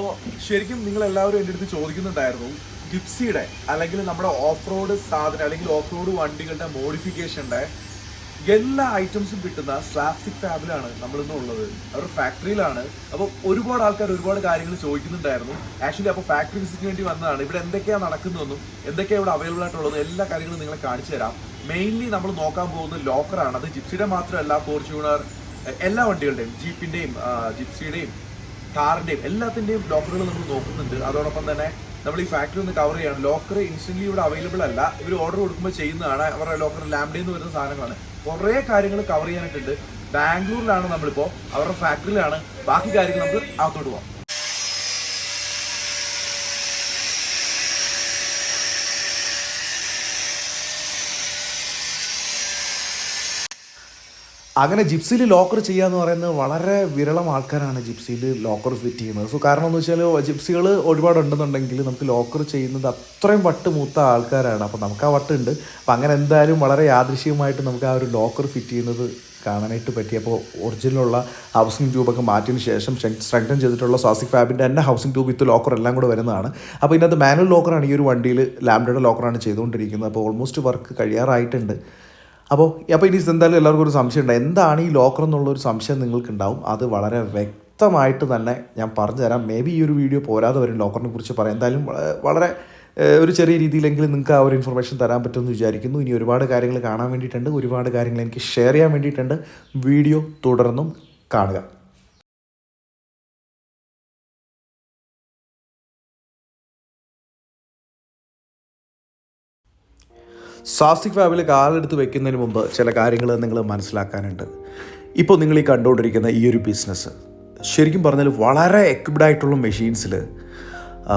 അപ്പോൾ ശരിക്കും നിങ്ങൾ എല്ലാവരും എന്റെ അടുത്ത് ചോദിക്കുന്നുണ്ടായിരുന്നു ജിപ്സിയുടെ അല്ലെങ്കിൽ നമ്മുടെ ഓഫ് റോഡ് സാധനം അല്ലെങ്കിൽ ഓഫ് റോഡ് വണ്ടികളുടെ മോഡിഫിക്കേഷന്റെ എല്ലാ ഐറ്റംസും കിട്ടുന്ന സ്ലാസ്റ്റിക് ഫാബിലാണ് നമ്മളിന്ന് ഉള്ളത്. അവരുടെ ഫാക്ടറിയിലാണ് അപ്പോൾ ഒരുപാട് ആൾക്കാർ ഒരുപാട് കാര്യങ്ങൾ ചോദിക്കുന്നുണ്ടായിരുന്നു. ആക്ച്വലി അപ്പോൾ ഫാക്ടറി വിസിറ്റിന് വേണ്ടി വന്നതാണ്. ഇവിടെ എന്തൊക്കെയാണ് നടക്കുന്നതെന്നും എന്തൊക്കെയാണ് ഇവിടെ അവൈലബിൾ ആയിട്ടുള്ളതും എല്ലാ കാര്യങ്ങളും നിങ്ങളെ കാണിച്ചു തരാം. മെയിൻലി നമ്മൾ നോക്കാൻ പോകുന്ന ലോക്കറാണ് അത് ജിപ്സിയുടെ മാത്രമല്ല ഫോർച്യൂണർ എല്ലാ വണ്ടികളുടെയും ജീപ്പിന്റെയും ജിപ്സിയുടെയും കാറിന്റെയും എല്ലാത്തിന്റെയും ലോക്കറുകൾ നമ്മൾ നോക്കുന്നുണ്ട്. അതോടൊപ്പം തന്നെ നമ്മൾ ഈ ഫാക്ടറി ഒന്ന് കവർ ചെയ്യണം. ലോക്കർ ഇൻസ്റ്റന്റ് ഇവിടെ അവൈലബിൾ അല്ല. ഇവർ ഓർഡർ കൊടുക്കുമ്പോൾ ചെയ്യുന്നതാണ്. അവരുടെ ലോക്കർ ലാംഡയിൽ നിന്ന് വരുന്ന സാധനങ്ങളാണ്. കുറേ കാര്യങ്ങൾ കവർ ചെയ്യാനായിട്ടുണ്ട്. ബാംഗ്ലൂരിലാണ് നമ്മളിപ്പോൾ അവരുടെ ഫാക്ടറിയിലാണ് ബാക്കി കാര്യങ്ങൾ നമുക്ക് അകത്തോട്ട് പോകാം അങ്ങനെ ജിപ്സിയിൽ ലോക്കർ ചെയ്യുക എന്ന് പറയുന്നത് വളരെ വിരളം ആൾക്കാരാണ് ജിപ്സിയിൽ ലോക്കർ ഫിറ്റ് ചെയ്യുന്നത്. സോ കാരണം എന്ന് വെച്ചാൽ ജിപ്സികൾ ഒരുപാട് ഉണ്ടെന്നുണ്ടെങ്കിൽ നമുക്ക് ലോക്കർ ചെയ്യുന്നത് അത്രയും വട്ട് മൂത്ത ആൾക്കാരാണ്. അപ്പോൾ നമുക്ക് ആ വട്ടുണ്ട്. അപ്പോൾ അങ്ങനെ എന്തായാലും വളരെ യാദൃശ്യമായിട്ട് നമുക്ക് ആ ഒരു ലോക്കർ ഫിറ്റ് ചെയ്യുന്നത് കാണാനായിട്ട് പറ്റി. അപ്പോൾ ഒറിജിനലുള്ള ഹൗസിംഗ് ട്യൂബൊക്കെ മാറ്റിയതിന് ശേഷം സ്ട്രെങ്തൻ ചെയ്തിട്ടുള്ള സാസിക് ഫാബിന്റെ തന്നെ ഹൗസിംഗ് ട്യൂബ് വിത്ത് ലോക്കർ എല്ലാം കൂടെ വരുന്നതാണ്. അപ്പോൾ ഇതിനകത്ത് മാനുവൽ ലോക്കറാണ് ഈ ഒരു വണ്ടിയിൽ ലാംഡയുടെ ലോക്കറാണ് ചെയ്തുകൊണ്ടിരിക്കുന്നത്. അപ്പോൾ ഓൾമോസ്റ്റ് വർക്ക് കഴിയാറായിട്ടുണ്ട്. അപ്പോൾ അപ്പോൾ ഇനി എന്തായാലും എല്ലാവർക്കും ഒരു സംശയം ഉണ്ട് എന്താണ് ഈ ലോക്കർ എന്നുള്ളൊരു സംശയം നിങ്ങൾക്കുണ്ടാവും? അത് വളരെ വ്യക്തമായിട്ട് തന്നെ ഞാൻ പറഞ്ഞു തരാം മേ ബി ഈ ഒരു വീഡിയോ പോരാതെ വരും ലോക്കറിനെ കുറിച്ച് പറയാം. എന്തായാലും വളരെ ഒരു ചെറിയ രീതിയിലെങ്കിലും നിങ്ങൾക്ക് ആ ഒരു ഇൻഫർമേഷൻ തരാൻ പറ്റുമെന്ന് വിചാരിക്കുന്നു. ഇനി ഒരുപാട് കാര്യങ്ങൾ കാണാൻ വേണ്ടിയിട്ടുണ്ട്. ഒരുപാട് കാര്യങ്ങൾ എനിക്ക് ഷെയർ ചെയ്യാൻ വേണ്ടിയിട്ടുണ്ട്. വീഡിയോ തുടർന്നും കാണുക. സാസ്തിക് ഫാബിൽ കാലെടുത്ത് വെക്കുന്നതിന് മുമ്പ് ചില കാര്യങ്ങൾ നിങ്ങൾ മനസ്സിലാക്കാനുണ്ട്. ഇപ്പോൾ നിങ്ങൾ ഈ കണ്ടുകൊണ്ടിരിക്കുന്ന ഈ ഒരു ബിസിനസ് ശരിക്കും പറഞ്ഞാൽ വളരെ എക്വിപ്ഡ് ആയിട്ടുള്ള മെഷീൻസിൽ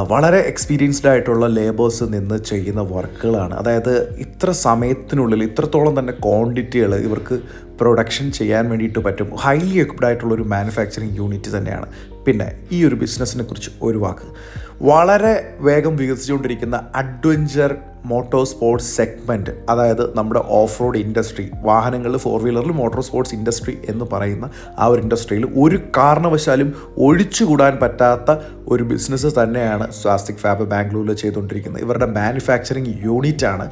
വളരെ എക്സ്പീരിയൻസ്ഡ് ആയിട്ടുള്ള ലേബേഴ്സ് നിന്ന് ചെയ്യുന്ന വർക്കുകളാണ് അതായത് ഇത്ര സമയത്തിനുള്ളിൽ ഇത്രത്തോളം തന്നെ ക്വാണ്ടിറ്റികൾ ഇവർക്ക് പ്രൊഡക്ഷൻ ചെയ്യാൻ വേണ്ടിയിട്ട് പറ്റും. ഹൈലി എക്വിപ്ഡ് ആയിട്ടുള്ള ഒരു മാനുഫാക്ചറിങ് യൂണിറ്റ് തന്നെയാണ്. പിന്നെ ഈ ഒരു ബിസിനസ്സിനെ കുറിച്ച് ഒരു വാക്ക്. വളരെ വേഗം വികസിച്ചുകൊണ്ടിരിക്കുന്ന അഡ്വഞ്ചർ മോട്ടോർ സ്പോർട്സ് സെഗ്മെന്റ് അതായത് നമ്മുടെ ഓഫ് റോഡ് ഇൻഡസ്ട്രി വാഹനങ്ങളിൽ ഫോർ വീലറിൽ മോട്ടോർ സ്പോർട്സ് ഇൻഡസ്ട്രി എന്ന് പറയുന്ന ആ ഒരു ഇൻഡസ്ട്രിയിൽ ഒരു കാരണവശാലും ഒഴിച്ചുകൂടാൻ പറ്റാത്ത ഒരു ബിസിനസ് തന്നെയാണ് സ്വാസ്തിക് ഫാബ് ബാംഗ്ലൂരിൽ ചെയ്തുകൊണ്ടിരിക്കുന്നത്. ഇവരുടെ മാനുഫാക്ചറിങ് യൂണിറ്റ് ആണ്.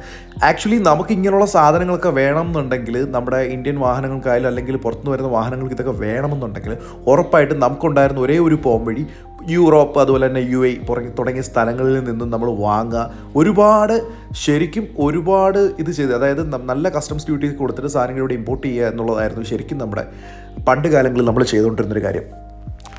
ആക്ച്വലി നമുക്ക് ഇങ്ങനെയുള്ള സാധനങ്ങളൊക്കെ വേണമെന്നുണ്ടെങ്കിൽ നമ്മുടെ ഇന്ത്യൻ വാഹനങ്ങൾക്കായാലും അല്ലെങ്കിൽ പുറത്തുനിന്ന് വരുന്ന വാഹനങ്ങൾക്ക് ഇതൊക്കെ വേണമെന്നുണ്ടെങ്കിൽ ഉറപ്പായിട്ടും നമുക്കുണ്ടായിരുന്ന ഒരേ ഒരു പോംവഴി യൂറോപ്പ് അതുപോലെ തന്നെ യു എ തുടങ്ങിയ സ്ഥലങ്ങളിൽ നിന്നും നമ്മൾ വാങ്ങുക. ഒരുപാട് ശരിക്കും ഒരുപാട് ഇത് ചെയ്ത് അതായത് നല്ല കസ്റ്റംസ് ഡ്യൂട്ടി കൊടുത്തിട്ട് സാധനങ്ങൾ ഇവിടെ ഇമ്പോർട്ട് ചെയ്യുക എന്നുള്ളതായിരുന്നു ശരിക്കും നമ്മുടെ പണ്ട് കാലങ്ങളിൽ നമ്മൾ ചെയ്തുകൊണ്ടിരുന്നൊരു കാര്യം.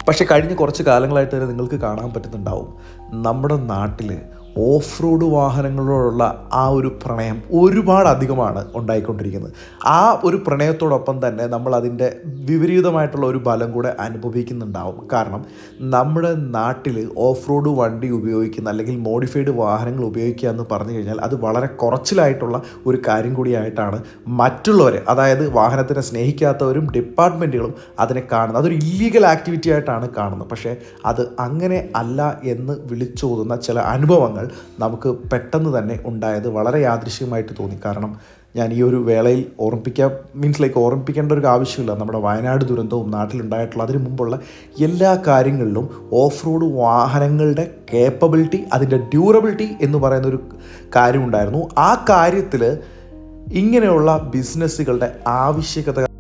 പക്ഷേ കഴിഞ്ഞ കുറച്ച് കാലങ്ങളായിട്ട് തന്നെ നിങ്ങൾക്ക് കാണാൻ പറ്റുന്നുണ്ടാവും. നമ്മുടെ നാട്ടിൽ ഓഫ് റോഡ് വാഹനങ്ങളോടുള്ള ആ ഒരു പ്രണയം ഒരുപാട് അധികമാണ് ഉണ്ടായിക്കൊണ്ടിരിക്കുന്നത്. ആ ഒരു പ്രണയത്തോടൊപ്പം തന്നെ നമ്മൾ അതിന്റെ വിപരീതമായിട്ടുള്ള ഒരു ബലം കൂടെ അനുഭവിക്കുന്നുണ്ടാവും. കാരണം നമ്മുടെ നാട്ടിൽ ഓഫ് റോഡ് വണ്ടി ഉപയോഗിക്കുന്ന അല്ലെങ്കിൽ മോഡിഫൈഡ് വാഹനങ്ങൾ ഉപയോഗിക്കുക എന്ന് പറഞ്ഞു കഴിഞ്ഞാൽ അത് വളരെ കുറച്ചിലായിട്ടുള്ള ഒരു കാര്യം കൂടിയായിട്ടാണ് മറ്റുള്ളവർ അതായത് വാഹനത്തിനെ സ്നേഹിക്കാത്തവരും ഡിപ്പാർട്ട്മെന്റുകളും അതിനെ കാണുന്നത്. അതൊരു ഇല്ലീഗൽ ആക്ടിവിറ്റി ആയിട്ടാണ് കാണുന്നത്. പക്ഷേ അത് അങ്ങനെ അല്ല എന്ന് വിളിച്ചോതുന്ന ചില അനുഭവങ്ങൾ നമുക്ക് പെട്ടെന്ന് തന്നെ ഉണ്ടായത് വളരെ യാദൃശ്യമായിട്ട് തോന്നി. കാരണം ഞാൻ ഈ ഒരു വേളയിൽ ഓർമ്മിപ്പിക്കാൻ മീൻസ് ലൈക്ക് ഓർമ്മിപ്പിക്കേണ്ട ഒരു ആവശ്യമില്ല. നമ്മുടെ വയനാട് ദുരന്തവും നാട്ടിലുണ്ടായിട്ടുള്ള അതിന് മുമ്പുള്ള എല്ലാ കാര്യങ്ങളിലും ഓഫ് റോഡ് വാഹനങ്ങളുടെ കേപ്പബിലിറ്റി അതിന്റെ ഡ്യൂറബിലിറ്റി എന്ന് പറയുന്ന ഒരു കാര്യമുണ്ടായിരുന്നു ആ കാര്യത്തിൽ ഇങ്ങനെയുള്ള ബിസിനസ്സുകളുടെ ആവശ്യകത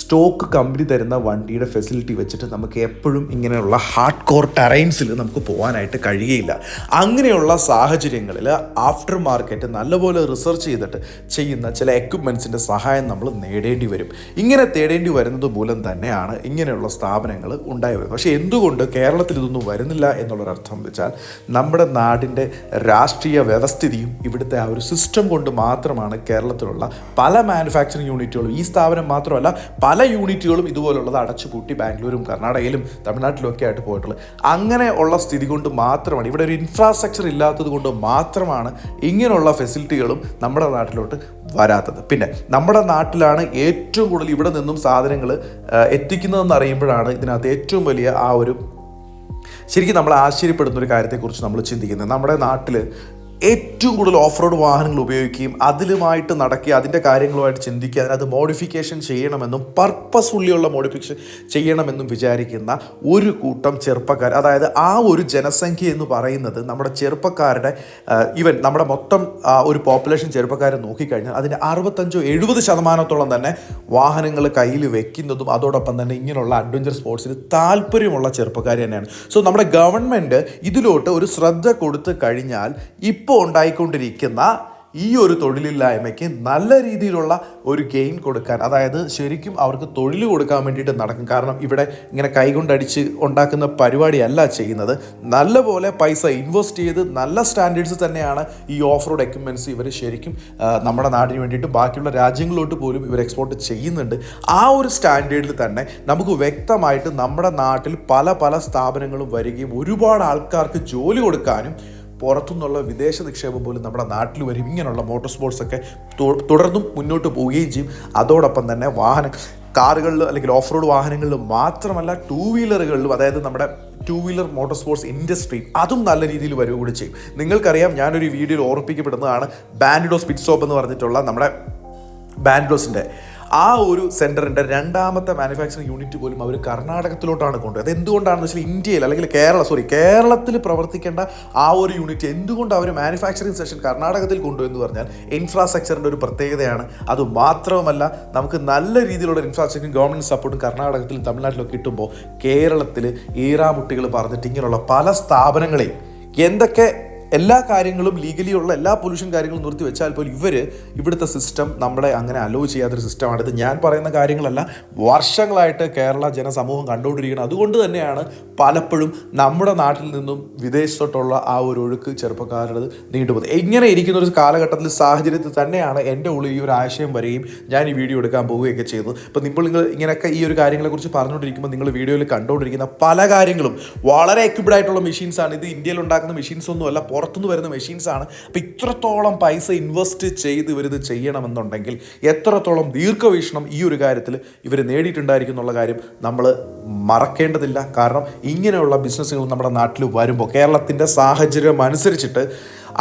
സ്റ്റോക്ക് കമ്പനി തരുന്ന വണ്ടിയുടെ ഫെസിലിറ്റി വെച്ചിട്ട് നമുക്ക് എപ്പോഴും ഇങ്ങനെയുള്ള ഹാർഡ് കോർ ടെറൈൻസിൽ നമുക്ക് പോകാനായിട്ട് കഴിയുകയില്ല. അങ്ങനെയുള്ള സാഹചര്യങ്ങളിൽ ആഫ്റ്റർ മാർക്കറ്റ് നല്ലപോലെ റിസർച്ച് ചെയ്തിട്ട് ചെയ്യുന്ന ചില എക്യുപ്മെൻസിന്റെ സഹായം നമ്മൾ നേടേണ്ടി വരും. ഇങ്ങനെ തേടേണ്ടി വരുന്നത് മൂലം തന്നെയാണ് ഇങ്ങനെയുള്ള സ്ഥാപനങ്ങൾ ഉണ്ടായി വരുന്നത്. പക്ഷേ എന്തുകൊണ്ട് കേരളത്തിൽ ഇതൊന്നും വരുന്നില്ല എന്നുള്ളൊരർത്ഥം വെച്ചാൽ നമ്മുടെ നാടിന്റെ രാഷ്ട്രീയ വ്യവസ്ഥിതിയും ഇവിടുത്തെ ആ ഒരു സിസ്റ്റം കൊണ്ട് മാത്രമാണ് കേരളത്തിലുള്ള പല മാനുഫാക്ചറിങ് യൂണിറ്റുകളും ഈ സ്ഥാപനം മാത്രമല്ല പല യൂണിറ്റുകളും ഇതുപോലുള്ളത് അടച്ചുപൂട്ടി ബാംഗ്ലൂരും കർണാടകയിലും തമിഴ്നാട്ടിലും ഒക്കെ ആയിട്ട് പോയിട്ടുള്ളത്. അങ്ങനെ ഉള്ള സ്ഥിതി കൊണ്ട് മാത്രമാണ് ഇവിടെ ഒരു ഇൻഫ്രാസ്ട്രക്ചർ ഇല്ലാത്തത് കൊണ്ട് മാത്രമാണ് ഇങ്ങനെയുള്ള ഫെസിലിറ്റികളും നമ്മുടെ നാട്ടിലോട്ട് വരാത്തത്. പിന്നെ നമ്മുടെ നാട്ടിലാണ് ഏറ്റവും കൂടുതൽ ഇവിടെ നിന്നും സാധനങ്ങൾ എത്തിക്കുന്നതെന്ന് അറിയുമ്പോഴാണ് ഇതിനകത്ത് ഏറ്റവും വലിയ ആ ഒരു ശരിക്കും നമ്മൾ ആശ്ചര്യപ്പെടുന്ന ഒരു കാര്യത്തെക്കുറിച്ച് നമ്മൾ ചിന്തിക്കുന്നത്. നമ്മുടെ നാട്ടിൽ ഏറ്റവും കൂടുതൽ ഓഫ് റോഡ് വാഹനങ്ങൾ ഉപയോഗിക്കുകയും അതിലുമായിട്ട് നടക്കുക അതിന്റെ കാര്യങ്ങളുമായിട്ട് ചിന്തിക്കുക അതിനകത്ത് മോഡിഫിക്കേഷൻ ചെയ്യണമെന്നും പർപ്പസ്ഫുള്ളിയുള്ള മോഡിഫിക്കേഷൻ ചെയ്യണമെന്നും വിചാരിക്കുന്ന ഒരു കൂട്ടം ചെറുപ്പക്കാർ അതായത് ആ ഒരു ജനസംഖ്യ എന്ന് പറയുന്നത് നമ്മുടെ ചെറുപ്പക്കാരുടെ ഈവൻ നമ്മുടെ മൊത്തം ഒരു പോപ്പുലേഷൻ ചെറുപ്പക്കാരെ നോക്കിക്കഴിഞ്ഞാൽ അതിന്റെ അറുപത്തഞ്ചോ എഴുപത് ശതമാനത്തോളം തന്നെ വാഹനങ്ങൾ കയ്യിൽ വെക്കുന്നതും അതോടൊപ്പം തന്നെ ഇങ്ങനെയുള്ള അഡ്വഞ്ചർ സ്പോർട്സിന് താല്പര്യമുള്ള ചെറുപ്പക്കാർ തന്നെയാണ്. സോ നമ്മുടെ ഗവൺമെന്റ് ഇതിലോട്ട് ഒരു ശ്രദ്ധ കൊടുത്തു കഴിഞ്ഞാൽ ഇപ്പോൾ ഉണ്ടായിക്കൊണ്ടിരിക്കുന്ന ഈ ഒരു തൊഴിലില്ലായ്മയ്ക്ക് നല്ല രീതിയിലുള്ള ഒരു ഗെയിൻ കൊടുക്കാൻ അതായത് ശരിക്കും അവർക്ക് തൊഴിൽ കൊടുക്കാൻ വേണ്ടിയിട്ട് നടക്കും. കാരണം ഇവിടെ ഇങ്ങനെ കൈകൊണ്ടടിച്ച് ഉണ്ടാക്കുന്ന പരിപാടിയല്ല ചെയ്യുന്നത്. നല്ലപോലെ പൈസ ഇൻവെസ്റ്റ് ചെയ്ത് നല്ല സ്റ്റാൻഡേർഡ്സ് തന്നെയാണ് ഈ ഓഫ് റോഡ് എക്യുപ്മെന്റ്സ് ഇവർ ശരിക്കും നമ്മുടെ നാടിന് വേണ്ടിയിട്ട് ബാക്കിയുള്ള രാജ്യങ്ങളിലോട്ട് പോലും ഇവർ എക്സ്പോർട്ട് ചെയ്യുന്നുണ്ട്. ആ ഒരു സ്റ്റാൻഡേർഡിൽ തന്നെ നമുക്ക് വ്യക്തമായിട്ട് നമ്മുടെ നാട്ടിൽ പല പല സ്ഥാപനങ്ങളും വരികയും ഒരുപാട് ആൾക്കാർക്ക് ജോലി കൊടുക്കാനും പുറത്തുനിന്നുള്ള വിദേശ നിക്ഷേപം പോലും നമ്മുടെ നാട്ടിൽ വരും. ഇങ്ങനെയുള്ള മോട്ടോർ സ്പോർട്സ് ഒക്കെ തുടർന്നും മുന്നോട്ട് പോവുകയും ചെയ്യും. അതോടൊപ്പം തന്നെ വാഹന കാറുകളിൽ അല്ലെങ്കിൽ ഓഫ് റോഡ് വാഹനങ്ങളിൽ മാത്രമല്ല ടൂ വീലറുകളിലും അതായത് നമ്മുടെ two wheeler motor sports industry അതും നല്ല രീതിയിൽ വരിക കൂടി ചെയ്യും. നിങ്ങൾക്കറിയാം ഞാനൊരു വീഡിയോയിൽ ഓർപ്പിക്കപ്പെടുന്നതാണ് ബാൻഡിഡോ സ്പിറ്റ് സ്റ്റോപ്പ് എന്ന് പറഞ്ഞിട്ടുള്ള നമ്മുടെ ബാൻഡോസിന്റെ ആ ഒരു സെന്ററിന്റെ രണ്ടാമത്തെ മാനുഫാക്ചറിങ് യൂണിറ്റ് പോലും അവർ കർണാടകത്തിലോട്ടാണ് കൊണ്ടുപോയത്. അത് എന്തുകൊണ്ടാണെന്ന് വെച്ചാൽ ഇന്ത്യയിൽ അല്ലെങ്കിൽ കേരള സോറി കേരളത്തിൽ പ്രവർത്തിക്കേണ്ട ആ ഒരു യൂണിറ്റ് എന്തുകൊണ്ട് അവർ മാനുഫാക്ചറിങ് സെഷൻ കർണാടകത്തിൽ കൊണ്ടുപോയെന്ന് പറഞ്ഞാൽ ഇൻഫ്രാസ്ട്രക്ചറിന്റെ ഒരു പ്രത്യേകതയാണ്. അത് മാത്രവുമല്ല നമുക്ക് നല്ല രീതിയിലുള്ള ഇൻഫ്രാസ്ട്രക്ചറും ഗവൺമെന്റ് സപ്പോർട്ടും കർണാടകത്തിലും തമിഴ്നാട്ടിലും കിട്ടുമ്പോൾ കേരളത്തിൽ ഈറാമുട്ടികൾ പറഞ്ഞിട്ട് ഇങ്ങനെയുള്ള പല സ്ഥാപനങ്ങളെയും എന്തൊക്കെ എല്ലാ കാര്യങ്ങളും ലീഗലി ഉള്ള എല്ലാ പൊല്യൂഷൻ കാര്യങ്ങളും നിർത്തി വെച്ചാൽ പോലും ഇവർ ഇവിടുത്തെ സിസ്റ്റം നമ്മളെ അങ്ങനെ അലോ ചെയ്യാത്തൊരു സിസ്റ്റമാണ് ഇത് ഞാൻ പറയുന്ന കാര്യങ്ങളല്ല വർഷങ്ങളായിട്ട് കേരള ജനസമൂഹം കണ്ടുകൊണ്ടിരിക്കുന്നത്. അതുകൊണ്ട് തന്നെയാണ് പലപ്പോഴും നമ്മുടെ നാട്ടിൽ നിന്നും വിദേശത്തോട്ടുള്ള ആ ഒരു ഒഴുക്ക് ചെറുപ്പക്കാരുടെ നീണ്ടുപോകുന്നത് ഇങ്ങനെ ഇരിക്കുന്ന ഒരു കാലഘട്ടത്തിൽ സാഹചര്യത്തിൽ തന്നെയാണ് എന്റെ ഉള്ളിൽ ഈ ഒരു ആശയം വരികയും ഞാൻ ഈ വീഡിയോ എടുക്കാൻ പോവുകയൊക്കെ ചെയ്തത് അപ്പോൾ നിങ്ങൾ നിങ്ങൾ ഇങ്ങനെയൊക്കെ ഈ ഒരു കാര്യങ്ങളെക്കുറിച്ച് പറഞ്ഞുകൊണ്ടിരിക്കുമ്പോൾ നിങ്ങൾ വീഡിയോയിൽ കണ്ടുകൊണ്ടിരിക്കുന്ന പല കാര്യങ്ങളും വളരെ എക്യുപ്ഡ് ആയിട്ടുള്ള മെഷീൻസ് ആണ്. ഇത് ഇന്ത്യയിൽ ഉണ്ടാക്കുന്ന മെഷീൻസ് ഒന്നും അല്ല പുറത്തുനിന്ന് വരുന്ന മെഷീൻസ് ആണ്. അപ്പോൾ ഇത്രത്തോളം പൈസ ഇൻവെസ്റ്റ് ചെയ്ത് ഇവരിത് ചെയ്യണമെന്നുണ്ടെങ്കിൽ എത്രത്തോളം ദീർഘവീക്ഷണം ഈ ഒരു കാര്യത്തിൽ ഇവർ നേടിയിട്ടുണ്ടായിരിക്കും എന്നുള്ള കാര്യം നമ്മൾ മറക്കേണ്ടതില്ല. കാരണം ഇങ്ങനെയുള്ള ബിസിനസ്സുകൾ നമ്മുടെ നാട്ടിൽ വരുമ്പോൾ കേരളത്തിന്റെ സാഹചര്യം അനുസരിച്ചിട്ട്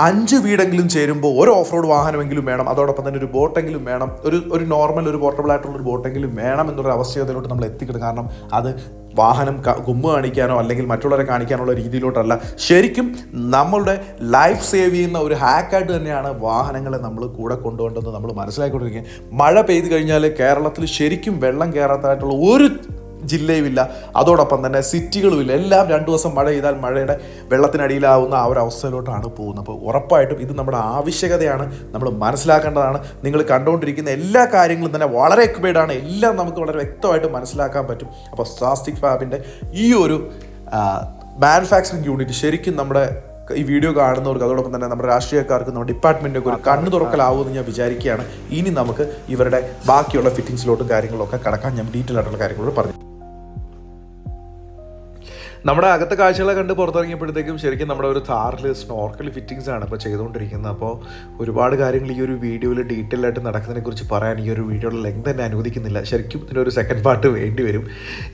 അഞ്ച് വീടെങ്കിലും ചേരുമ്പോൾ ഒരു ഓഫ് റോഡ് വാഹനമെങ്കിലും വേണം. അതോടൊപ്പം തന്നെ ഒരു ബോട്ടെങ്കിലും വേണം. ഒരു ഒരു നോർമൽ ഒരു പോർട്ടബിൾ ആയിട്ടുള്ള ഒരു ബോട്ടെങ്കിലും വേണം എന്നൊരു അവസ്ഥയിലോട്ട് നമ്മൾ എത്തിക്കണം കാരണം അത് വാഹനം കുമ്പ് കാണിക്കാനോ അല്ലെങ്കിൽ മറ്റുള്ളവരെ കാണിക്കാനുള്ള രീതിയിലോട്ടല്ല. ശരിക്കും നമ്മളുടെ ലൈഫ് സേവ് ചെയ്യുന്ന ഒരു ഹാക്കായിട്ട് തന്നെയാണ് വാഹനങ്ങളെ നമ്മൾ കൂടെ കൊണ്ടുപോകേണ്ടത്. നമ്മൾ മനസ്സിലാക്കിക്കൊണ്ടിരിക്കുക. മഴ പെയ്തു കഴിഞ്ഞാൽ കേരളത്തിൽ ശരിക്കും വെള്ളം കയറാത്തതായിട്ടുള്ള ഒരു ജില്ലയുമില്ല. അതോടൊപ്പം തന്നെ സിറ്റികളുമില്ല. എല്ലാം രണ്ടു ദിവസം മഴ ചെയ്താൽ മഴയുടെ വെള്ളത്തിനടിയിലാവുന്ന ആ ഒരു അവസ്ഥയിലോട്ടാണ് പോകുന്നത്. അപ്പോൾ ഉറപ്പായിട്ടും ഇത് നമ്മുടെ ആവശ്യകതയാണ്. നമ്മൾ മനസ്സിലാക്കേണ്ടതാണ്. നിങ്ങൾ കണ്ടുകൊണ്ടിരിക്കുന്ന എല്ലാ കാര്യങ്ങളും തന്നെ വളരെ എക്വേഡാണ് എല്ലാം നമുക്ക് വളരെ വ്യക്തമായിട്ട് മനസ്സിലാക്കാൻ പറ്റും. അപ്പോൾ സ്വാസ്റ്റിക് ഫാബിന്റെ ഈ ഒരു മാനുഫാക്ചറിങ് യൂണിറ്റ് ശരിക്കും നമ്മുടെ ഈ വീഡിയോ കാണുന്നവർക്ക് അതോടൊപ്പം തന്നെ നമ്മുടെ രാഷ്ട്രീയക്കാർക്ക് നമ്മുടെ ഡിപ്പാർട്ട്മെന്റൊക്കെ ഒരു കണ്ണു തുറക്കലാവുമെന്ന് ഞാൻ വിചാരിക്കുകയാണ്. ഇനി നമുക്ക് ഇവരുടെ ബാക്കിയുള്ള ഫിറ്റിങ്സിലോട്ടും കാര്യങ്ങളൊക്കെ കടക്കാൻ ഞാൻ ഡീറ്റെയിൽ ആയിട്ടുള്ള കാര്യങ്ങളോട് പറഞ്ഞു നമ്മുടെ അകത്തെ കാഴ്ചകളെ കണ്ട് പുറത്തിറങ്ങിയപ്പോഴത്തേക്കും ശരിക്കും നമ്മുടെ ഒരു താറിൽ സ്നോർക്കൽ ഫിറ്റിങ്സ് ആണ് ഇപ്പോൾ ചെയ്തുകൊണ്ടിരിക്കുന്നത്. അപ്പോൾ ഒരുപാട് കാര്യങ്ങൾ ഈ ഒരു വീഡിയോയിൽ ഡീറ്റെയിൽ ആയിട്ട് നടക്കുന്നതിനെ കുറിച്ച് പറയാൻ ഈ ഒരു വീഡിയോയുടെ ലെങ്ത് തന്നെ അനുവദിക്കുന്നില്ല. ശരിക്കും ഇതിനൊരു സെക്കൻഡ് പാർട്ട് വേണ്ടി വരും.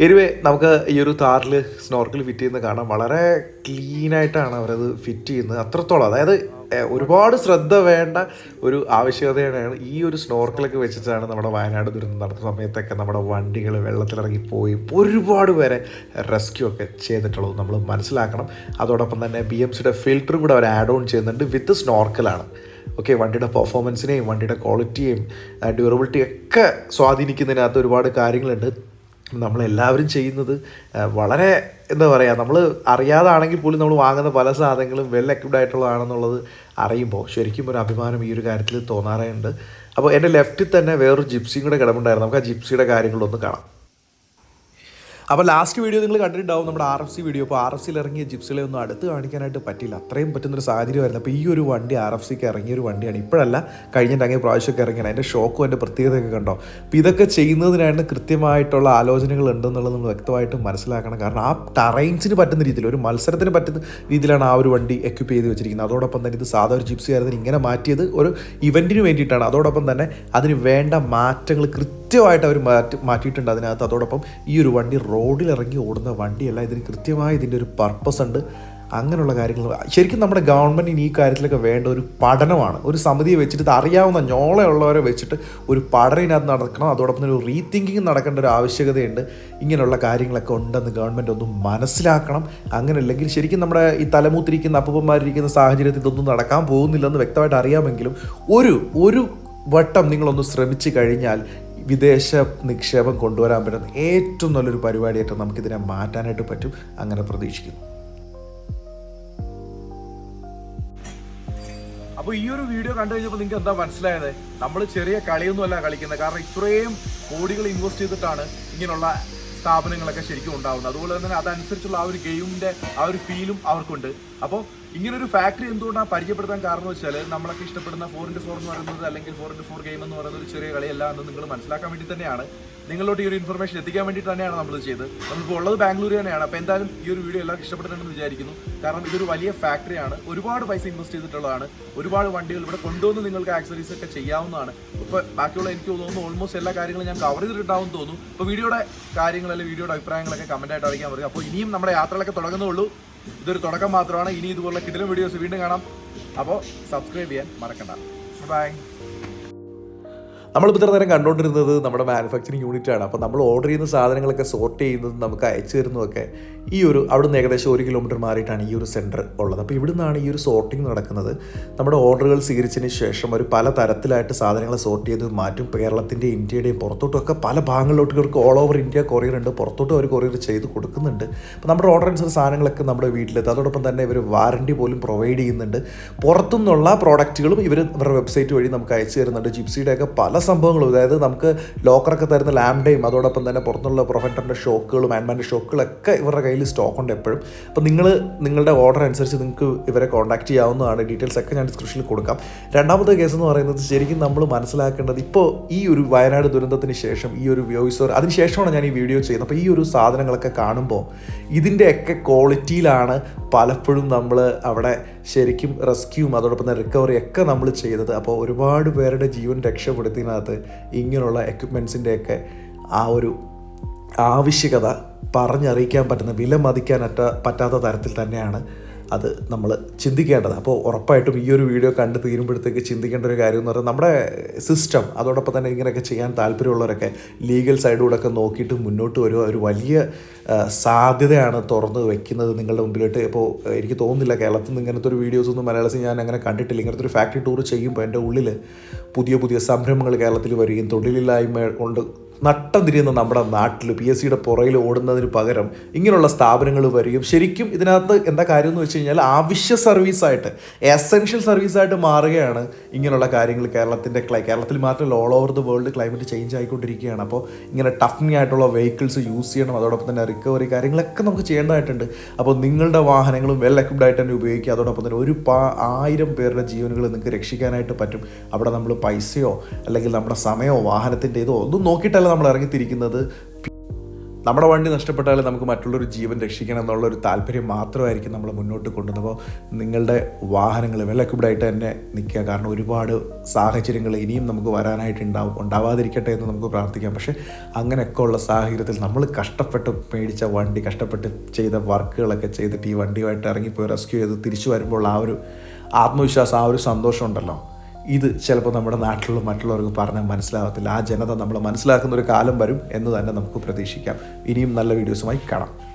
എനിവേ നമുക്ക് ഈ ഒരു താറിൽ സ്നോർക്കൽ ഫിറ്റ് ചെയ്യുന്നത് കാണാം. വളരെ ക്ലീനായിട്ടാണ് അവരത് ഫിറ്റ് ചെയ്യുന്നത്. അത്രത്തോളം അതായത് ഒരുപാട് ശ്രദ്ധ വേണ്ട ഒരു ആവശ്യകതയാണ് ഈ ഒരു സ്നോർക്കലൊക്കെ വെച്ചിട്ടാണ് നമ്മുടെ വയനാട് ദുരന്തം നടത്തുന്ന സമയത്തൊക്കെ നമ്മുടെ വണ്ടികൾ വെള്ളത്തിലിറങ്ങി പോയി ഒരുപാട് പേരെ റെസ്ക്യൂ ഒക്കെ ചെയ്തിട്ടുള്ളത് നമ്മൾ മനസ്സിലാക്കണം. അതോടൊപ്പം തന്നെ ബി എം സിയുടെ ഫിൽറ്ററും കൂടെ അവർ ആഡ് ഓൺ ചെയ്യുന്നുണ്ട് വിത്ത് സ്നോർക്കലാണ് ഓക്കെ വണ്ടിയുടെ പെർഫോമൻസിനെയും വണ്ടിയുടെ ക്വാളിറ്റിയെയും ഡ്യൂറബിലിറ്റിയും ഒക്കെ സ്വാധീനിക്കുന്നതിനകത്ത് ഒരുപാട് കാര്യങ്ങളുണ്ട്. നമ്മളെല്ലാവരും ചെയ്യുന്നത് വളരെ എന്താ പറയുക നമ്മൾ അറിയാതാണെങ്കിൽ പോലും നമ്മൾ വാങ്ങുന്ന പല സാധനങ്ങളും വെൽ എക്യുപ്ഡ് ആയിട്ടുള്ളതാണെന്നുള്ളത് അറിയുമ്പോൾ ശരിക്കും ഒരു അഭിമാനം ഈ ഒരു കാര്യത്തിൽ തോന്നാറുണ്ട് അപ്പോൾ എന്റെ ലെഫ്റ്റിൽ തന്നെ വേറൊരു ജിപ്സിയും കൂടെ കിടപ്പുണ്ടായിരുന്നു. നമുക്ക് ആ ജിപ്സിയുടെ കാര്യങ്ങളൊന്ന് കാണാം. അപ്പോൾ ലാസ്റ്റ് വീഡിയോ നിങ്ങൾ കണ്ടിട്ടുണ്ടാവും നമ്മുടെ ആർ എഫ് സി വീഡിയോ അപ്പോൾ ആർ എഫ് സിയിൽ ഇറങ്ങിയ ജിപ്സിലെ ഒന്നും അടുത്ത് കാണിക്കാനായിട്ട് പറ്റില്ല അത്രയും പറ്റുന്നൊരു സാഹചര്യമായിരുന്നു അപ്പോൾ ഈ ഒരു വണ്ടി ആർ എഫ് സിക്ക് ഇറങ്ങിയ ഒരു വണ്ടിയാണ്. ഇപ്പോഴല്ല കഴിഞ്ഞിട്ട് അങ്ങനെ പ്രാവശ്യമൊക്കെ ഇറങ്ങിയാണ്. അതിന്റെ ഷോക്കും അതിന്റെ പ്രത്യേകതയൊക്കെ കണ്ടോ? അപ്പോൾ ഇതൊക്കെ ചെയ്യുന്നതിനായിട്ട് കൃത്യമായിട്ടുള്ള ആലോചനകൾ ഉണ്ടെന്നുള്ളത് നമ്മൾ വ്യക്തമായിട്ട് മനസ്സിലാക്കണം. കാരണം ആ ടറൈൻസിന് പറ്റുന്ന രീതിയിൽ ഒരു മത്സരത്തിന് പറ്റുന്ന രീതിയിലാണ് ആ ഒരു വണ്ടി എക്യുപ്പ് ചെയ്ത് വെച്ചിരിക്കുന്നത്. അതോടൊപ്പം തന്നെ ഇത് സാധാ ഒരു ജിപ്സി ആയിരുന്നു ഇങ്ങനെ മാറ്റിയത് ഒരു ഇവന്റിന് വേണ്ടിയിട്ടാണ്. അതോടൊപ്പം തന്നെ അതിന് വേണ്ട മാറ്റങ്ങൾ കൃത്യമായിട്ട് അവർ മാറ്റി മാറ്റിയിട്ടുണ്ട് അതിനകത്ത്. അതോടൊപ്പം ഈ ഒരു വണ്ടി റോഡിൽ ഇറങ്ങി ഓടുന്ന വണ്ടിയല്ല ഇതിന് കൃത്യമായി ഇതിന്റെ ഒരു പർപ്പസ് ഉണ്ട്. അങ്ങനെയുള്ള കാര്യങ്ങൾ. ശരിക്കും നമ്മുടെ ഗവൺമെന്റിന് ഈ കാര്യത്തിലൊക്കെ വേണ്ട ഒരു പഠനമാണ്. ഒരു സമിതിയെ വെച്ചിട്ട് ഇത് അറിയാവുന്ന ഞോളയുള്ളവരെ വെച്ചിട്ട് ഒരു പഠനം ഇതിനകത്ത് നടക്കണം. അതോടൊപ്പം ഒരു റീതിങ്കിങ് നടക്കേണ്ട ഒരു ആവശ്യകതയുണ്ട്. ഇങ്ങനെയുള്ള കാര്യങ്ങളൊക്കെ ഉണ്ടെന്ന് ഗവൺമെന്റ് ഒന്ന് മനസ്സിലാക്കണം. അങ്ങനെയല്ലെങ്കിൽ ശരിക്കും നമ്മുടെ ഈ തലമൂത്തിരിക്കുന്ന അപ്പൂപ്പന്മാരിരിക്കുന്ന സാഹചര്യത്തിൽ ഇതൊന്നും നടക്കാൻ പോകുന്നില്ലെന്ന് വ്യക്തമായിട്ട് അറിയാമെങ്കിലും ഒരു ഒരു വട്ടം നിങ്ങളൊന്ന് ശ്രമിച്ചു കഴിഞ്ഞാൽ വിദേശ നിക്ഷേപം കൊണ്ടുവരാൻ പറ്റുന്ന ഏറ്റവും നല്ലൊരു പരിപാടിയായിട്ട് നമുക്കിതിനെ മാറ്റാനായിട്ട് പറ്റും അങ്ങനെ പ്രതീക്ഷിക്കുന്നു. അപ്പോൾ ഈ ഒരു വീഡിയോ കണ്ടു കഴിഞ്ഞപ്പോൾ നിങ്ങൾക്ക് എന്താ മനസ്സിലായത്? നമ്മൾ ചെറിയ കളിയൊന്നുമല്ല കളിക്കുന്നത്. കാരണം ഇത്രയും കോടികൾ ഇൻവെസ്റ്റ് ചെയ്തിട്ടാണ് ഇങ്ങനെയുള്ള സ്ഥാപനങ്ങളൊക്കെ ശരിക്കും ഉണ്ടാവുന്നത്. അതുപോലെ തന്നെ അതനുസരിച്ചുള്ള ആ ഒരു ഗെയിമിന്റെ ആ ഒരു ഫീലും അവർക്കുണ്ട്. അപ്പോൾ ഇങ്ങനെ ഒരു ഫാക്ടറി എന്തുകൊണ്ടാണ് പരിചയപ്പെടുത്താൻ കാരണം വെച്ചാൽ നമ്മളൊക്കെ ഇഷ്ടപ്പെടുന്ന ഫോർ ഇന്റു ഫോർ എന്ന് പറയുന്നത് അല്ലെങ്കിൽ ഫോർ ഇന്റു ഫോർ ഗെയിം എന്ന് പറയുന്നത് ഒരു ചെറിയ കളിയല്ല എന്ന് നിങ്ങൾ മനസ്സിലാക്കാൻ വേണ്ടി തന്നെയാണ്. നിങ്ങളോട്ട് ഈ ഒരു ഇൻഫർമേഷൻ എത്തിക്കാൻ വേണ്ടിയിട്ട് തന്നെയാണ് നമ്മൾ ചെയ്തത്. നമ്മളിപ്പോൾ ഉള്ളത് ബാംഗ്ലൂർ തന്നെയാണ്. അപ്പോൾ എന്തായാലും ഈ ഒരു വീഡിയോ എല്ലാവർക്കും ഇഷ്ടപ്പെട്ടിട്ടുണ്ടെന്ന് വിചാരിക്കുന്നു. കാരണം ഇതൊരു വലിയ ഫാക്ടറിയാണ് ഒരുപാട് പൈസ ഇൻവെസ്റ്റ് ചെയ്തിട്ടുള്ളതാണ്. ഒരുപാട് വണ്ടികൾ ഇവിടെ കൊണ്ടുവന്ന് നിങ്ങൾക്ക് ആക്സറീസ് ഒക്കെ ചെയ്യാവുന്നതാണ്. ഇപ്പോൾ ബാക്കിയുള്ള എനിക്ക് തോന്നുന്നു ഓൾമോസ്റ്റ് എല്ലാ കാര്യങ്ങളും ഞാൻ കവർ ചെയ്തിട്ടുണ്ടാവും തോന്നുന്നു. അപ്പോൾ വീഡിയോയുടെ കാര്യങ്ങൾ അല്ലെങ്കിൽ വീഡിയോയുടെ അഭിപ്രായങ്ങളൊക്കെ കമന്റ് ആയിട്ട് അറിയിക്കാൻ പറയും അപ്പോൾ ഇനിയും നമ്മുടെ യാത്രകളൊക്കെ തുടങ്ങുന്നുള്ളൂ. ഇതൊരു തുടക്കം മാത്രമാണ്. ഇനി ഇതുപോലുള്ള കിടിലം വീഡിയോസ് വീണ്ടും കാണാം. അപ്പോൾ സബ്സ്ക്രൈബ് ചെയ്യാൻ മറക്കണ്ട. ബൈ നമ്മളിപ്പോൾ ഇത്ര നേരം കണ്ടുകൊണ്ടിരുന്നത് നമ്മുടെ മാനുഫാക്ചറിങ് യൂണിറ്റ് ആണ്. അപ്പോൾ നമ്മൾ ഓർഡർ ചെയ്യുന്ന സാധനങ്ങളൊക്കെ സോർട്ട് ചെയ്യുന്നതും നമുക്ക് അയച്ചു തരുന്നതൊക്കെ ഈ ഒരു അവിടെ നിന്ന് ഏകദേശം ഒരു കിലോമീറ്റർ മാറിയിട്ടാണ് ഈ ഒരു സെന്റർ ഉള്ളത്. അപ്പോൾ ഇവിടെ നിന്നാണ് ഈ ഒരു സോർട്ടിങ് നടക്കുന്നത്. നമ്മുടെ ഓർഡറുകൾ സ്വീകരിച്ചതിന് ശേഷം ഒരു പല തരത്തിലായിട്ട് സാധനങ്ങൾ സോർട്ട് ചെയ്ത് മാറ്റും. കേരളത്തിന്റെ ഇന്ത്യയുടെയും പുറത്തോട്ടൊക്കെ പല ഭാഗങ്ങളിലോട്ട് ഇവർക്ക് ഓൾ ഓവർ ഇന്ത്യ കൊറിയർ ഉണ്ട്. പുറത്തോട്ട് അവർ കൊറിയർ ചെയ്ത് കൊടുക്കുന്നുണ്ട്. അപ്പോൾ നമ്മുടെ ഓർഡർ അനുസരിച്ച് സാധനങ്ങളൊക്കെ നമ്മുടെ വീട്ടിലെത്തും. അതോടൊപ്പം തന്നെ ഇവർ വാറണ്ടി പോലും പ്രൊവൈഡ് ചെയ്യുന്നുണ്ട്. പുറത്തുനിന്നുള്ള പ്രോഡക്റ്റുകളും ഇവർ ഇവരുടെ വെബ്സൈറ്റ് വഴി നമുക്ക് അയച്ചു തരുന്നുണ്ട്. ജിപ്സിയുടെയൊക്കെ പല സംഭവങ്ങളും. അതായത് നമുക്ക് ലോക്കറൊക്കെ തരുന്ന ലാംഡയും അതോടൊപ്പം തന്നെ പുറത്തുള്ള പ്രൊഫന്ററിന്റെ ഷോക്കുകളും ആൻഡ്മാന്റെ ഷോക്കുകളൊക്കെ ഇവരുടെ കയ്യിൽ സ്റ്റോക്ക് ഉണ്ട് എപ്പോഴും. അപ്പോൾ നിങ്ങൾ നിങ്ങളുടെ ഓർഡർ അനുസരിച്ച് നിങ്ങൾക്ക് ഇവരെ കോൺടാക്ട് ചെയ്യാവുന്നതാണ്. ഡീറ്റെയിൽസ് ഒക്കെ ഞാൻ ഡിസ്ക്രിപ്ഷനിൽ കൊടുക്കാം. രണ്ടാമത്തെ കേസ് എന്ന് പറയുന്നത് ശരിക്കും നമ്മൾ മനസ്സിലാക്കേണ്ടത് ഇപ്പോൾ ഈ ഒരു വയനാട് ദുരന്തത്തിന് ശേഷം ഈ ഒരു വോയിസ് ഓവർ അതിന് ശേഷമാണ് ഞാൻ ഈ വീഡിയോ ചെയ്യുന്നത്. അപ്പോൾ ഈ ഒരു സാധനങ്ങളൊക്കെ കാണുമ്പോൾ ഇതിന്റെയൊക്കെ ക്വാളിറ്റിയിലാണ് പലപ്പോഴും നമ്മൾ അവിടെ ശരിക്കും റെസ്ക്യൂവും അതോടൊപ്പം തന്നെ റിക്കവറി ഒക്കെ നമ്മൾ ചെയ്തത്. അപ്പോൾ ഒരുപാട് പേരുടെ ജീവൻ രക്ഷപ്പെടുത്തിയതിനകത്ത് ഇങ്ങനെയുള്ള എക്യുപ്മെൻസിന്റെയൊക്കെ ആ ഒരു ആവശ്യകത പറഞ്ഞറിയിക്കാൻ പറ്റുന്ന വില മതിക്കാനറ്റ പറ്റാത്ത തരത്തിൽ തന്നെയാണ് അത് നമ്മൾ ചിന്തിക്കേണ്ടത് അപ്പോൾ ഉറപ്പായിട്ടും ഈ ഒരു വീഡിയോ കണ്ട് തീരുമ്പോഴത്തേക്ക് ചിന്തിക്കേണ്ട ഒരു കാര്യം എന്ന് നമ്മുടെ സിസ്റ്റം അതോടൊപ്പം തന്നെ ഇങ്ങനെയൊക്കെ ചെയ്യാൻ താല്പര്യമുള്ളവരൊക്കെ ലീഗൽ സൈഡിലൂടെ ഒക്കെ നോക്കിയിട്ട് മുന്നോട്ട് വരുക ഒരു വലിയ സാധ്യതയാണ് തുറന്ന് വെക്കുന്നത് നിങ്ങളുടെ മുമ്പിലോട്ട്. ഇപ്പോൾ എനിക്ക് തോന്നുന്നില്ല കേരളത്തിൽ നിന്ന് ഇങ്ങനത്തെ ഒരു വീഡിയോസ് ഒന്നും മലയാളത്തിൽ ഞാൻ അങ്ങനെ കണ്ടിട്ടില്ല. ഇങ്ങനത്തെ ഒരു ഫാക്ടറി ടൂർ ചെയ്യുമ്പോൾ എന്റെ ഉള്ളിൽ പുതിയ പുതിയ സംരംഭങ്ങൾ കേരളത്തിൽ വരികയും തൊഴിലില്ലായ്മ കൊണ്ട് നട്ടം തിരിയുന്ന നമ്മുടെ നാട്ടിൽ പി എസ് സിയുടെ പുറയിൽ ഓടുന്നതിന് പകരം ഇങ്ങനെയുള്ള സ്ഥാപനങ്ങൾ വരികയും ശരിക്കും ഇതിനകത്ത് എന്താ കാര്യം എന്ന് വെച്ച് കഴിഞ്ഞാൽ ആവശ്യ സർവീസായിട്ട് എസെൻഷ്യൽ സർവീസായിട്ട് മാറുകയാണ് ഇങ്ങനെയുള്ള കാര്യങ്ങൾ കേരളത്തിന്റെ കേരളത്തിൽ മാത്രമല്ല all over the world climate change ആയിക്കൊണ്ടിരിക്കുകയാണ്. അപ്പോൾ ഇങ്ങനെ ടഫിങ് ആയിട്ടുള്ള വെഹിക്കിൾസ് യൂസ് ചെയ്യണം അതോടൊപ്പം തന്നെ റിക്കവറി കാര്യങ്ങളൊക്കെ നമുക്ക് ചെയ്യേണ്ടതായിട്ടുണ്ട്. അപ്പോൾ നിങ്ങളുടെ വാഹനങ്ങളും വെൽ എക്വിപ്ഡ് ആയിട്ട് തന്നെ ഉപയോഗിക്കുക അതോടൊപ്പം തന്നെ ഒരു പാ ആയിരം പേരുടെ ജീവനുകൾ നിങ്ങൾക്ക് രക്ഷിക്കാനായിട്ട് പറ്റും. അവിടെ നമ്മൾ പൈസയോ അല്ലെങ്കിൽ നമ്മുടെ സമയമോ വാഹനത്തിന്റെ ഇതോ ഒന്നും നോക്കിയിട്ടല്ല നമ്മൾ ഇറങ്ങിത്തിരിക്കുന്നത്. നമ്മുടെ വണ്ടി നഷ്ടപ്പെട്ടാൽ നമുക്ക് മറ്റുള്ളൊരു ജീവൻ രക്ഷിക്കണം എന്നുള്ള ഒരു താല്പര്യം മാത്രമായിരിക്കും നമ്മൾ മുന്നോട്ട് കൊണ്ടുവന്നത് അപ്പോൾ നിങ്ങളുടെ വാഹനങ്ങൾ വെള്ളക്കുപിടായിട്ട് തന്നെ നിൽക്കുക. കാരണം ഒരുപാട് സാഹചര്യങ്ങൾ ഇനിയും നമുക്ക് വരാനായിട്ടുണ്ടാവും ഉണ്ടാവാതിരിക്കട്ടെ എന്ന് നമുക്ക് പ്രാർത്ഥിക്കാം. പക്ഷേ അങ്ങനെയൊക്കെ ഉള്ള സാഹചര്യത്തിൽ നമ്മൾ കഷ്ടപ്പെട്ട് മേടിച്ച വണ്ടി കഷ്ടപ്പെട്ട് ചെയ്ത വർക്കുകളൊക്കെ ചെയ്തിട്ട് ഈ വണ്ടിയുമായിട്ട് ഇറങ്ങിപ്പോയി റെസ്ക്യൂ ചെയ്ത് തിരിച്ചു വരുമ്പോൾ ആ ഒരു ആത്മവിശ്വാസം ആ ഒരു സന്തോഷം ഉണ്ടല്ലോ. ഇത് ചിലപ്പോൾ നമ്മുടെ നാട്ടിലുള്ള മറ്റുള്ളവർക്ക് പറഞ്ഞാൽ മനസ്സിലാകത്തില്ല ആ ജനത നമ്മൾ മനസ്സിലാക്കുന്ന ഒരു കാലം വരും എന്ന് തന്നെ നമുക്ക് പ്രതീക്ഷിക്കാം. ഇനിയും നല്ല വീഡിയോസുമായി കാണാം.